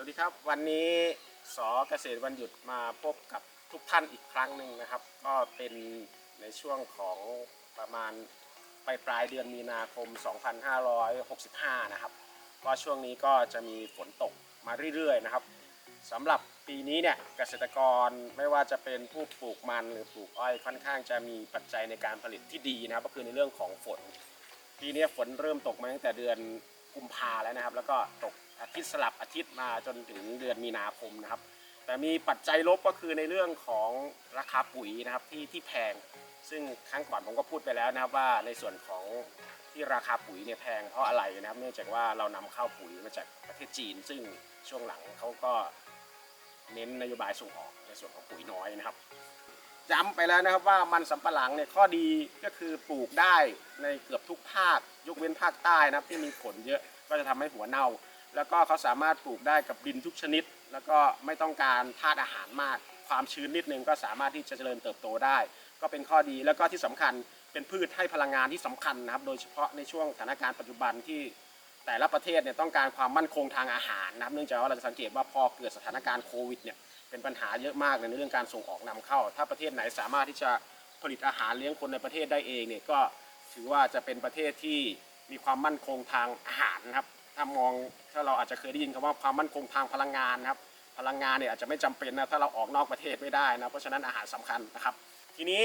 วัสดีครับ วันนี้สอเกษตรวันหยุดมาพบกับทุกท่านอีกครั้งหนึ่งนะครับ ก็เป็นในช่วงของประมาณปลายปลายเดือนมีนาคม 2565 นะครับ ก็ช่วงนี้ก็จะมีฝนตกมาเรื่อยๆนะครับสำหรับปีนี้เนี่ยเกษตรกรไม่ว่าจะเป็นผู้ปลูกมันหรือปลูกอ้อยค่อนข้างจะมีปัจจัยในการผลิตที่ดีนะครับก็คือในเรื่องของฝน ปีนี้ฝนเริ่มตกมาตั้งแต่เดือนกุมภาแล้วนะครับ แล้วก็ตก อาทิตย์สลับอาทิตย์มาจนถึงเดือนมีนาคมนะครับ แต่มีปัจจัยลบก็คือในเรื่องของราคาปุ๋ยนะครับที่ที่แพง ซึ่งครั้งก่อนผมก็พูดไปแล้วนะครับว่าในส่วนของที่ราคาปุ๋ยเนี่ยแพงเพราะอะไรนะครับ เนื่องจากว่าเรานำเข้าปุ๋ยมาจากประเทศจีน ซึ่งช่วงหลังเขาก็เน้นนโยบายส่งออกในส่วนของปุ๋ยน้อยนะครับย้ำไปแล้วนะครับว่ามันสำปะหลังเนี่ยข้อดีก็คือปลูกได้ในเกือบทุกภาค ยกเว้นภาคใต้นะครับที่มีฝนเยอะก็จะทำให้หัวเน่า แล้วก็เขาสามารถปลูกได้กับดินทุกชนิด แล้วก็ไม่ต้องการธาตุอาหารมาก ความชื้นนิดนึงก็สามารถที่จะเจริญเติบโตได้ ก็เป็นข้อดีแล้วก็ที่สำคัญเป็นพืชให้พลังงานที่สำคัญนะครับ โดยเฉพาะในช่วงสถานการณ์ปัจจุบันที่แต่ละประเทศเนี่ยต้องการความมั่นคงทางอาหารนะครับ เนื่องจากว่าเราจะสังเกตว่าพอเกิดสถานการณ์โควิดเนี่ยเป็นปัญหาเยอะมากในเรื่องการส่งออกนำเข้า ถ้าประเทศไหนสามารถที่จะผลิตอาหารเลี้ยงคนในประเทศได้เองเนี่ยก็ถือว่าจะเป็นประเทศที่มีความมั่นคงทางอาหารนะครับ ถ้ามองถ้าเราอาจจะเคยได้ยินคำว่าความมั่นคงทางพลังงานนะครับ พลังงานเนี่ยอาจจะไม่จำเป็นนะถ้าเราออกนอกประเทศไม่ได้นะเพราะฉะนั้นอาหารสำคัญนะครับ ทีนี้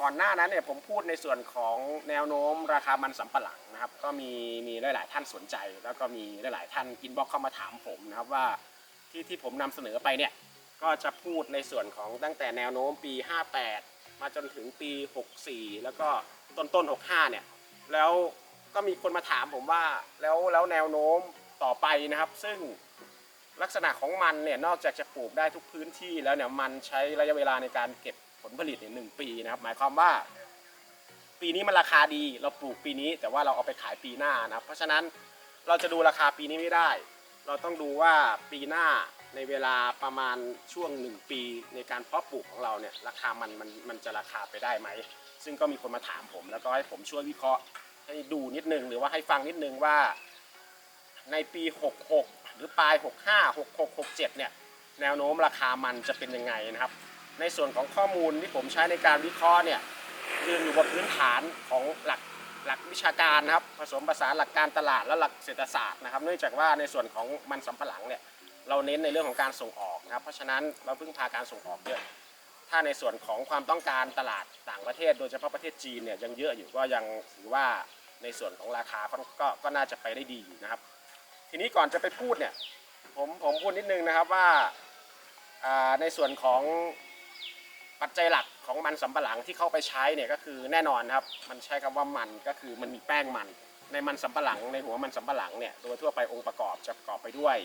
ก่อนหน้านั้นเนี่ยผมพูดในส่วนของแนวโน้มราคามันสำปะหลังนะครับ ก็มีมีหลาย ๆ ท่านสนใจ แล้วก็มีหลาย ๆ ท่านอินบ็อกเข้ามาถามผมนะครับว่าที่ที่ผมนำเสนอไปเนี่ยก็จะพูดในส่วนของตั้งแต่แนวโน้มปี 58 มาจนถึงปี 64 แล้วก็ต้นต้นๆ65 เนี่ย แล้ว ก็มีคนมาถามผมว่า แล้วแล้วแนวโน้มต่อไปนะครับ ซึ่งลักษณะของมันเนี่ยนอกจากจะปลูกได้ทุกพื้นที่แล้วเนี่ยมันใช้ระยะเวลาในการเก็บผลผลิตเนี่ยหนึ่งปีนะครับ หมายความว่า ปีนี้มันราคาดีเราปลูกปีนี้ แต่ว่าเราเอาไปขายปีหน้านะเพราะฉะนั้นเราจะดูราคาปีนี้ไม่ได้ เราต้องดูว่าปีหน้าในเวลาประมาณช่วงหนึ่งปีในการเพาะปลูกของเราเนี่ยราคามันมันมันจะราคาไปได้ไหม ซึ่งก็มีคนมาถามผมแล้วก็ให้ผมช่วยวิเคราะห์ ให้ดูนิดนึงหรือว่าให้ฟังนิดนึงว่า ในปี 66 หรือปลาย 65 66 67 เนี่ย แนวโน้มราคามันจะเป็นยังไงนะครับ ในส่วนของข้อมูลที่ผมใช้ในการวิเคราะห์เนี่ยยืนอยู่บนพื้นฐานของหลักหลักวิชาการนะครับผสมผสานหลักการตลาดและหลักเศรษฐศาสตร์นะครับ เนื่องจากว่าในส่วนของมันสำปะหลังเนี่ยเราเน้นในเรื่องของการส่งออกนะครับ เพราะฉะนั้นเราพึ่งพาการส่งออกเยอะ ถ้าในส่วนของความต้องการตลาดต่างประเทศ โดยเฉพาะประเทศจีนเนี่ยยังเยอะอยู่ก็ยังถือว่าในส่วนของราคาก็ก็ก็น่าจะไปได้ดีอยู่นะครับ ทีนี้ก่อนจะไปพูดเนี่ยผมผมพูดนิดนึงนะครับว่าในส่วนของปัจจัยหลักของมันสำปะหลังที่เข้าไปใช้เนี่ยก็คือแน่นอนนครับมันใช้คำว่ามันก็คือมันมีแป้งมัน ในมันสำปะหลังในหัวมันสำปะหลังเนี่ยโดยทั่วไปองค์ประกอบจะประกอบไปด้วย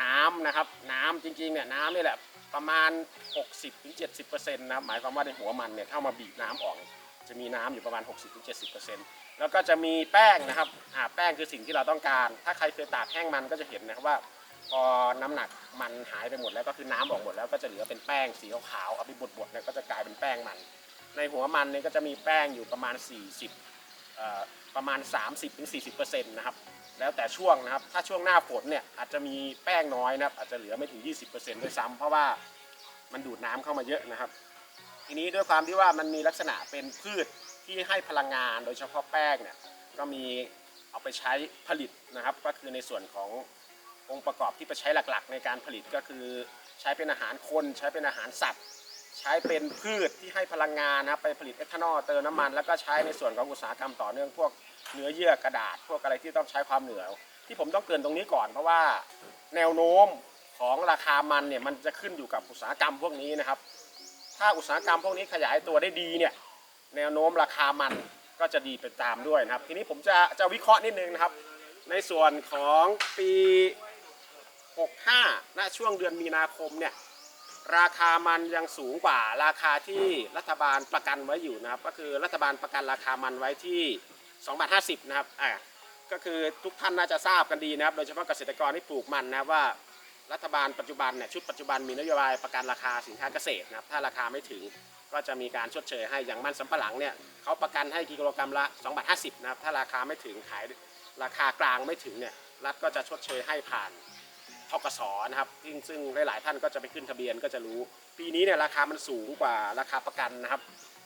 น้ำนะครับ น้ำจริงๆเนี่ยน้ำนี่แหละ ประมาณ 60-70%นะครับหมายความว่าในหัวมันเนี่ยถ้ามาบีบน้ำออก จะมีน้ำอยู่ประมาณ 60-70%แล้วก็จะมีแป้งนะครับอ่าแป้งคือสิ่งที่เราต้องการ ถ้าใครเคยตากแห้งมันก็จะเห็นนะครับว่า พอน้ำหนักมันหายไปหมดแล้วก็คือน้ำออกหมดแล้วก็จะเหลือเป็นแป้งสีขาวๆเอาไปบดๆเนี่ยก็จะกลายเป็นแป้งมัน ในหัวมันเนี่ยก็จะมีแป้งอยู่ประมาณ 40อ่อประมาณ 30-40%นะครับ แล้วแต่ช่วงนะครับ ถ้าช่วงหน้าฝนเนี่ยอาจจะมีแป้งน้อยนะครับ อาจจะเหลือไม่ถึง 20%ด้วยซ้ำเพราะว่ามันดูดน้ำเข้ามาเยอะนะครับ ทีนี้ด้วยความที่ว่ามันมีลักษณะเป็นพืชที่ให้พลังงานโดยเฉพาะแป้งเนี่ยก็มีเอาไปใช้ผลิตนะครับ ก็คือในส่วนขององค์ประกอบที่ไปใช้หลักๆ ในการผลิตก็คือใช้เป็นอาหารคน ใช้เป็นอาหารสัตว์ ใช้เป็นพืชที่ให้พลังงานนะครับไปผลิตเอทานอลเติมน้ำมัน แล้วก็ใช้ในส่วนของอุตสาหกรรมต่อเนื่องพวก เนื้อเยื่อกระดาษ พวกอะไรที่ต้องใช้ความเหนียว ที่ผมต้องเกรินตรงนี้ก่อนเพราะว่าแนวโน้มของราคามันเนี่ยมันจะขึ้นอยู่กับอุตสาหกรรมพวกนี้นะครับ ถ้าอุตสาหกรรมพวกนี้ขยายตัวได้ดีเนี่ยแนวโน้มราคามันก็จะดีไปตามด้วยนะครับ ทีนี้ผมจะจะวิเคราะห์นิดนึงนะครับ ในส่วนของปี 65ณช่วงเดือนมีนาคมเนี่ยราคามันยังสูงกว่าราคาที่รัฐบาลประกันไว้อยู่นะครับ ก็คือรัฐบาลประกันราคามันไว้ที่ 2บาท50นะครับอ่าก็คือทุกท่านน่าจะทราบกันดีนะครับ โดยเฉพาะเกษตรกรที่ปลูกมันนะครับว่ารัฐบาลปัจจุบันเนี่ยชุดปัจจุบันมีนโยบายประกันราคาสินค้าเกษตรนะครับถ้าราคาไม่ถึงก็จะมีการชดเชยให้อย่างมันสำปะหลังเนี่ยเขาประกันให้กิโลกรัมละ2บาท50นะครับถ้าราคาไม่ถึงขายราคากลางไม่ถึงเนี่ยรัฐก็จะชดเชยให้ผ่านทกสนะครับซึ่งซึ่งหลายๆท่านก็จะไปขึ้นทะเบียนก็จะรู้ ปีนี้เนี่ยราคามันสูงกว่าราคาประกันนะครับ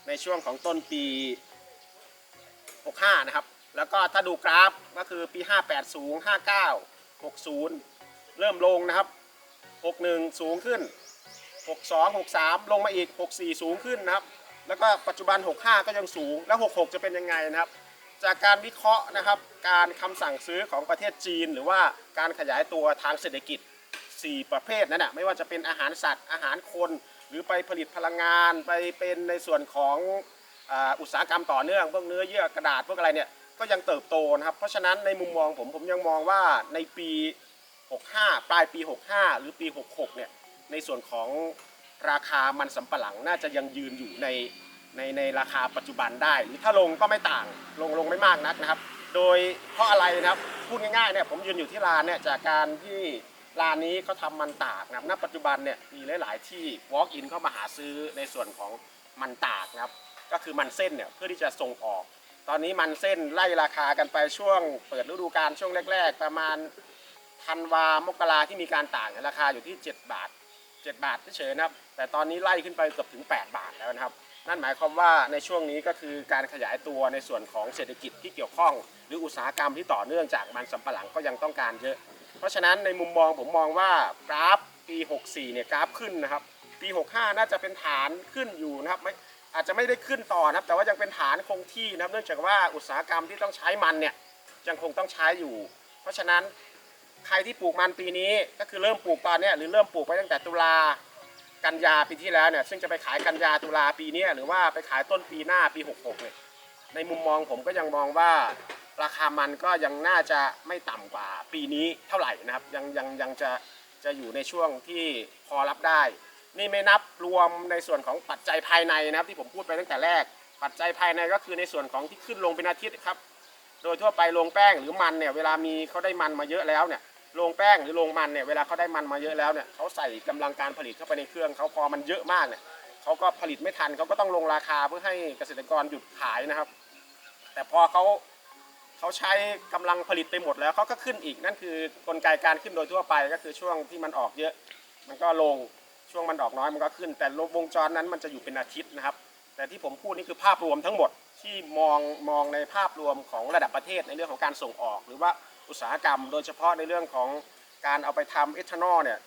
ในช่วงของต้นปี 65 นะครับ แล้วก็ถ้าดูกราฟก็คือปี 58 สูง 59 60 เริ่มลงนะครับ 61 สูงขึ้น 62 63 ลงมาอีก 64 สูงขึ้นนะครับ แล้วก็ปัจจุบัน 65 ก็ยังสูง แล้ว 66 จะเป็นยังไงนะครับ จากการวิเคราะห์นะครับ การคำสั่งซื้อของประเทศจีน หรือว่าการขยายตัวทางเศรษฐกิจ 4 ประเภทนั้นนะไม่ว่าจะเป็นอาหารสัตว์ อาหารคน หรือไปผลิตพลังงาน ไปเป็นในส่วนของ อ่าอุตสาหกรรมต่อเนื่องพวกเนื้อเยื่อกระดาษพวกอะไรเนี่ยก็ยังเติบโตนะครับเพราะฉะนั้นในมุมมองผมผมยังมองว่าในปี 65 ปลายปี 65 หรือปี 66 เนี่ยในส่วนของราคามันสำปะหลังน่าจะยังยืนอยู่ในในในราคาปัจจุบันได้ หรือถ้าลงก็ไม่ต่างลงลงไม่มากนักนะครับ โดยเพราะอะไรนะครับพูดง่ายๆเนี่ยผมยืนอยู่ที่ร้านเนี่ยจากการที่ร้านนี้เขาทำมันตากนะครับณปัจจุบันเนี่ยมีหลายๆที่ walk in เข้ามาหาซื้อในส่วนของมันตากนะครับ ก็คือมันเส้นเนี่ยเพื่อที่จะส่งออก ตอนนี้มันเส้นไล่ราคากันไปช่วง เปิดฤดูกาลช่วงแรก ๆ ประมาณธันวามกราที่มีการต่างเนี่ยราคาอยู่ที่ 7 บาท 7 บาทเฉยๆนะครับ แต่ตอนนี้ไล่ขึ้นไปเกือบถึง 8 บาทแล้วนะครับ นั่นหมายความว่าในช่วงนี้ก็คือการขยายตัวในส่วนของเศรษฐกิจที่เกี่ยวข้อง หรืออุตสาหกรรมที่ต่อเนื่องจากมันสำปะหลังก็ยังต้องการเยอะ เพราะฉะนั้นในมุมมองผมมองว่ากราฟปี 64 เนี่ยกราฟขึ้นนะครับ ปี 65 น่าจะเป็นฐานขึ้นอยู่นะครับไม่ อาจจะไม่ได้ขึ้นต่อนะครับ แต่ว่ายังเป็นฐานคงที่นะครับ เนื่องจากว่าอุตสาหกรรมที่ต้องใช้มันเนี่ยยังคงต้องใช้อยู่ เพราะฉะนั้นใครที่ปลูกมันปีนี้ก็คือเริ่มปลูกตอนนี้หรือเริ่มปลูกไปตั้งแต่ตุลากันยาปีที่แล้วเนี่ยซึ่งจะไปขายกันยาตุลาปีนี้หรือว่าไปขายต้นปีหน้าปี 66เนี่ยในมุมมองผมก็ยังมองว่าราคามันก็ยังน่าจะไม่ต่ำกว่าปีนี้เท่าไหร่นะครับยังยังยังจะจะอยู่ในช่วงที่พอรับได้ นี่ไม่นับรวมในส่วนของปัจจัยภายในนะครับ ที่ผมพูดไปตั้งแต่แรก ปัจจัยภายในก็คือในส่วนของที่ขึ้นลงเป็นอาทิตย์ครับ โดยทั่วไปโรงแป้งหรือมันเนี่ยเวลามีเขาได้มันมาเยอะแล้วเนี่ยโรงแป้งหรือโรงมันเนี่ยเวลาเขาได้มันมาเยอะแล้วเนี่ยเขาใส่กำลังการผลิตเข้าไปในเครื่องเขาพอมันเยอะมากเนี่ยเขาก็ผลิตไม่ทันเขาก็ต้องลงราคาเพื่อให้เกษตรกรหยุดขายนะครับ แต่พอเขาเขาใช้กำลังผลิตไปหมดแล้วเขาก็ขึ้นอีกนั่นคือกลไกการขึ้นโดยทั่วไปก็คือช่วงที่มันออกเยอะ มันก็ลง ช่วงมันออกน้อยมันก็ขึ้น แต่วงจรนั้นมันจะอยู่เป็นอาทิตย์นะครับ แต่ที่ผมพูดนี่คือภาพรวมทั้งหมดที่มองมองในภาพรวมของระดับประเทศในเรื่องของการส่งออก หรือว่าอุตสาหกรรม โดยเฉพาะในเรื่องของการเอาไปทำเอทานอลเนี่ย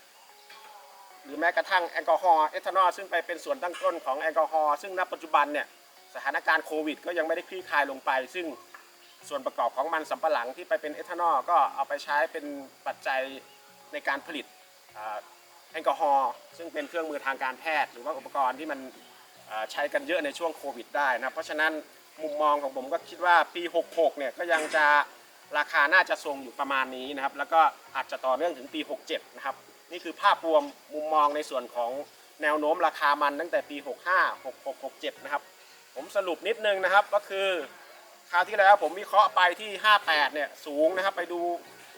หรือแม้กระทั่งแอลกอฮอล์เอทานอลซึ่งไปเป็นส่วนตั้งต้นของแอลกอฮอล์ซึ่งณปัจจุบันเนี่ยสถานการณ์โควิด ก็ยังไม่ได้คลี่คลายลงไป ซึ่งส่วนประกอบของมันสำปะหลังที่ไปเป็นเอทานอลก็เอาไปใช้เป็นปัจจัยในการผลิต แอลกอฮอล์ซึ่งเป็นเครื่องมือทางการแพทย์ หรือว่าอุปกรณ์ที่มันใช้กันเยอะในช่วงโควิดได้นะเพราะฉะนั้นมุมมองของผมก็คิดว่าปี 66 เนี่ยก็ยังจะราคาน่าจะทรงอยู่ประมาณนี้นะครับ แล้วก็อาจจะต่อเนื่องถึงปี 67 นะครับ นี่คือภาพรวมมุมมองในส่วนของแนวโน้มราคามันตั้งแต่ปี 65 66 67 นะครับ ผมสรุปนิดนึงนะครับก็คือคราวที่แล้วผมวิเคราะห์ไปที่ 58 เนี่ยสูงนะครับ ไปดู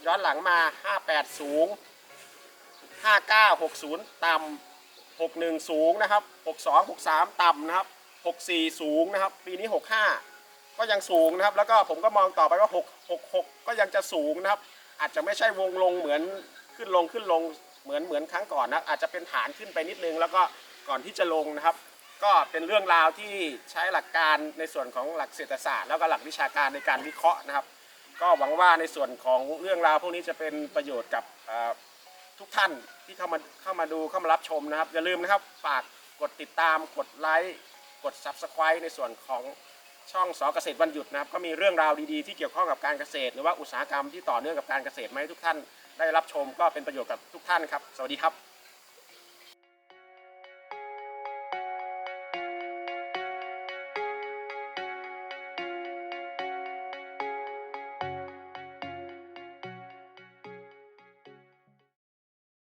ย้อนหลังมา 58 สูง 5960 ต่ำ61 สูงนะครับ 62 63 ต่ำนะครับ 64 สูงนะครับ ปีนี้ 65 ก็ยังสูงนะครับ แล้วก็ผมก็มองต่อไปว่า 6 66 ก็ยังจะสูงนะครับ อาจจะไม่ใช่วงลงเหมือนขึ้นลงขึ้นลงเหมือนเหมือนครั้งก่อนนะอาจจะเป็นฐานขึ้นไปนิดนึง แล้วก็ก่อนที่จะลงนะครับ ก็เป็นเรื่องราวที่ใช้หลักการในส่วนของหลักเศรษฐศาสตร์แล้วก็หลักวิชาการในการวิเคราะห์นะครับ ก็หวังว่าในส่วนของเรื่องราวพวกนี้จะเป็นประโยชน์กับ ทุกท่านที่เข้ามาเข้ามาดูเข้ามารับชมนะครับ อย่าลืมนะครับฝากกดติดตามกดไลค์กด Subscribe ในส่วนของช่องสอเกษตรวันหยุดนะครับ ก็มีเรื่องราวดีๆที่เกี่ยวข้องกับการเกษตร หรือว่าอุตสาหกรรมที่ต่อเนื่องกับการเกษตรมาให้ทุกท่านได้รับชมก็เป็นประโยชน์กับทุกท่านครับ สวัสดีครับ